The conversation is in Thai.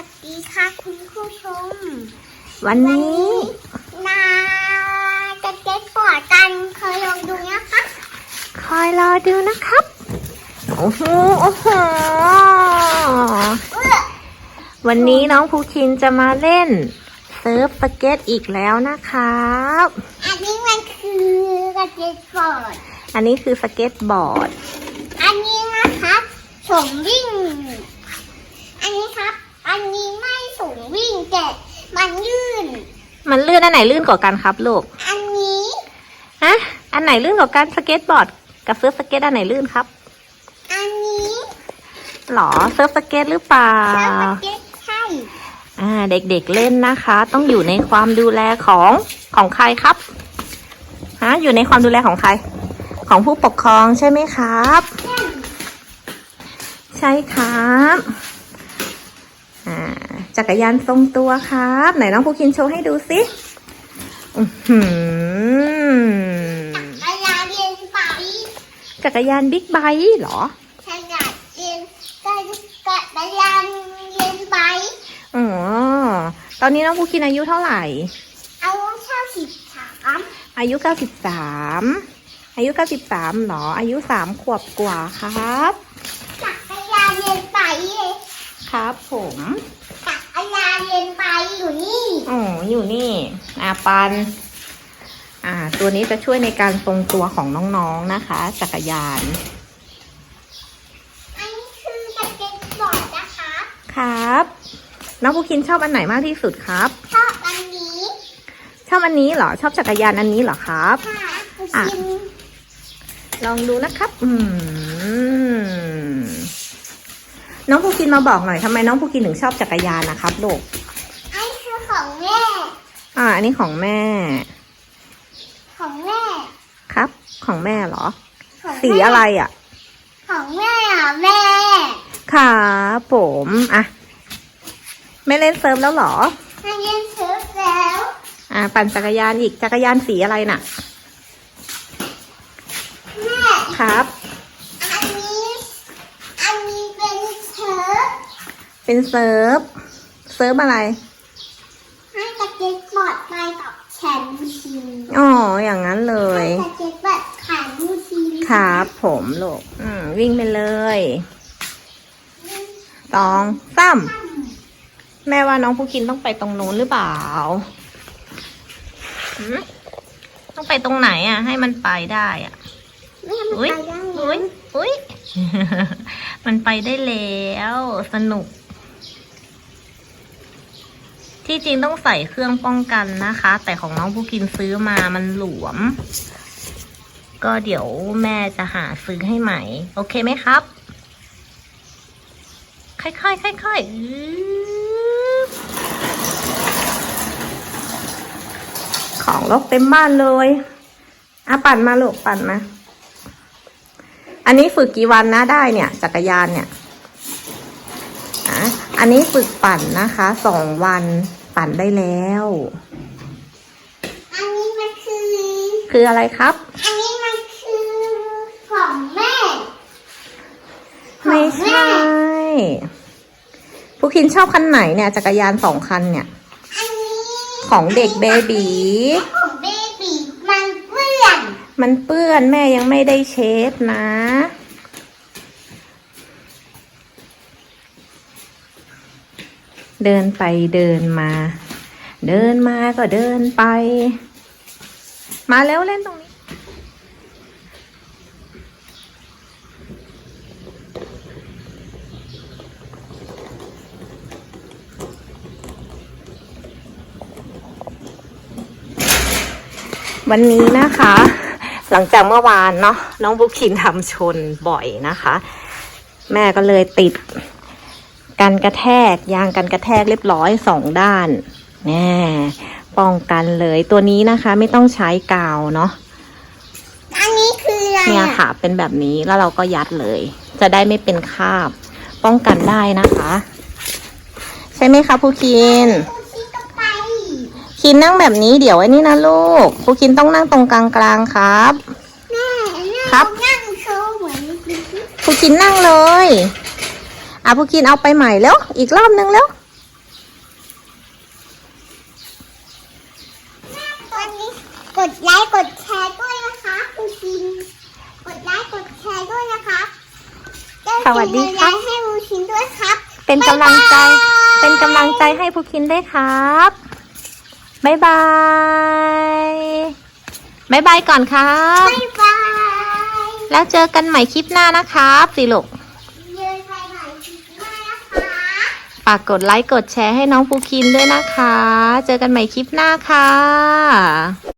วัสดีค่ะคุณผู้ชม วันนี้นาจะเก็ตบอร์ดกันเคยลองดูนะคะ คอยรอดูนะครับ โอ้โห โอ้โหเอื้อวันนี้น้องภูคินจะมาเล่น เซิร์ฟสเก็ตอีกแล้วนะครับ อันนี้มันคือสเก็ตบอร์ด อันนี้คือสเก็ตบอร์ด อันนี้นะครับสูงวิ่งอันนี้ครับ อันนี้ไม่สูงวิ่งแต่มันลื่น มันลื่นอันไหนลื่นกว่ากันครับลูก อันนี้ฮะอันไหนลื่นกว่ากันสเก็ตบอร์ดกับเซิร์ฟสเก็ตอันไหนลื่นครับ อันนี้หรอเซิร์ฟสเก็ตหรือเปล่าแล้วสเก็ตใช่อ่าเด็กๆเล่นนะคะ ต้องอยู่ในความดูแลของของใครครับฮะอยู่ในความดูแลของใคร ของผู้ปกครองใช่ไหมครับ ใช่ครับอ่า จักรยานทรงตัวครับ ไหนน้องภูคินโชว์ให้ดูสิอื้อหือเวลาเรียนไปจักรยานบิ๊กไบค์เหรอขนาดเรียนก็กะเวลาเรียนไปอ๋อตอนนี้น้องภูคินอายุเท่าไหร่เอาเช่าสิบสามอายุ93อายุ93เหรอ อายุ3ขวบกว่าครับจักรยานเรียนไปเลยครับผมจักรยาน เรียนไปอยู่นี่อ๋ออยู่นี่อาปันอ่า ตัวนี้จะช่วยในการทรงตัวของน้องๆนะคะ จักรยาน อันนี้คือสเก็ตบอร์ดนะคะครับ น้องภูคินชอบอันไหนมากที่สุดครับ ชอบอันนี้ชอบอันนี้เหรอ ชอบจักรยานอันนี้เหรอครับ ค่ะอะ กิน ลองดูนะครับ อืม น้องภูคินมาบอกหน่อยทำไมน้องภูคินถึงชอบจักรยานนะครับลูก อันนี้คือของแม่ อ่า อันนี้ของแม่ ของแม่ ครับ ของแม่เหรอ ของแม่สีอะไรอะ ของแม่อะแม่ครับผมอะไม่เล่นเซิร์ฟแล้วเหรอให้เล่นเซิร์ฟแล้วอ่า ปั่นจักรยานอีกจักรยานสีอะไรน่ะ แม่ ครับ อันนี้ อันนี้เป็นเซิร์ฟ เป็นเซิร์ฟ เซิร์ฟอะไร ให้สเก็ตบอร์ดไปกับแขนบูชีอ๋อ อย่างนั้นเลย ให้สเก็ตบอร์ดแขนบูชีครับผมลูกอืมวิ่งไปเลยตองซ้ำแม่ว่าน้องผู้คินต้องไปตรงนู้นหรือเปล่าหืมต้องไปตรงไหนอะ ให้มันไปได้อะแม่มันอุ้ยไปได้อุ้ยอุ้ยมันไปได้แล้ว สนุก ที่จริงต้องใส่เครื่องป้องกันนะคะ แต่ของน้องผู้กินซื้อมามันหลวม ก็เดี๋ยวแม่จะหาซื้อให้ใหม่ โอเคไหมครับ ค่อยๆค่อยๆอื้อของลกเต็มบ้านเลยอะปั่นมาลูกปั่นมา อันนี้ฝึกกี่วันนะได้เนี่ย จักรยานเนี่ยอะอันนี้ฝึกปั่นนะคะสองวัน ปั่นได้แล้ว อันนี้มันคือ คืออะไรครับ อันนี้มันคือของแม่ ไม่ใช่ผู้คินชอบคันไหนเนี่ยจักรยานสองคันเนี่ย อันนี้ของเด็กเบบีของเบบีมันเปื้อน มันเปื้อนแม่ยังไม่ได้เช็ดนะ เดินไปเดินมา เดินมาก็เดินไป มาแล้วเล่นตรงนี้ วันนี้นะคะ หลังจากเมื่อวานเนาะน้องบุคินทำชนบ่อยนะคะ แม่ก็เลยติด กันกระแทก ยางกันกระแทกเรียบร้อยสองด้านแน่ป้องกันเลยตัวนี้นะคะ ไม่ต้องใช้กาวเนาะอันนี้คืออะไรเนี่ยอะค่ะ เป็นแบบนี้แล้วเราก็ยัดเลย จะได้ไม่เป็นคราบ ป้องกันได้นะคะ ใช่ไหมคะผู้คินดูสิกระไปคินนั่งแบบนี้เดี๋ยวไอ้นี่นะลูกผู้คินต้องนั่งตรงกลางๆครับแม่แม่ครับนั่งโชว์เหมือนผู้คินนั่งเลย อะผู้กินเอาไปใหม่แล้ว อีกรอบนึงแล้ววันนี้กดไลค์กดแชร์ด้วยนะคะผู้กินกดไลค์กดแชร์ด้วยนะคะสวัสดีครับให้ผู้กินด้วยครับ เป็นกำลังใจ เป็นกำลังใจให้ผู้กินได้ครับบ๊ายบายบ๊ายบายก่อนครับ บ๊ายบาย แล้วเจอกันใหม่คลิปหน้านะครับสิลูก ฝากกดไลค์กดแชร์ให้น้องภูคินด้วยนะคะ เจอกันใหม่คลิปหน้าค่ะ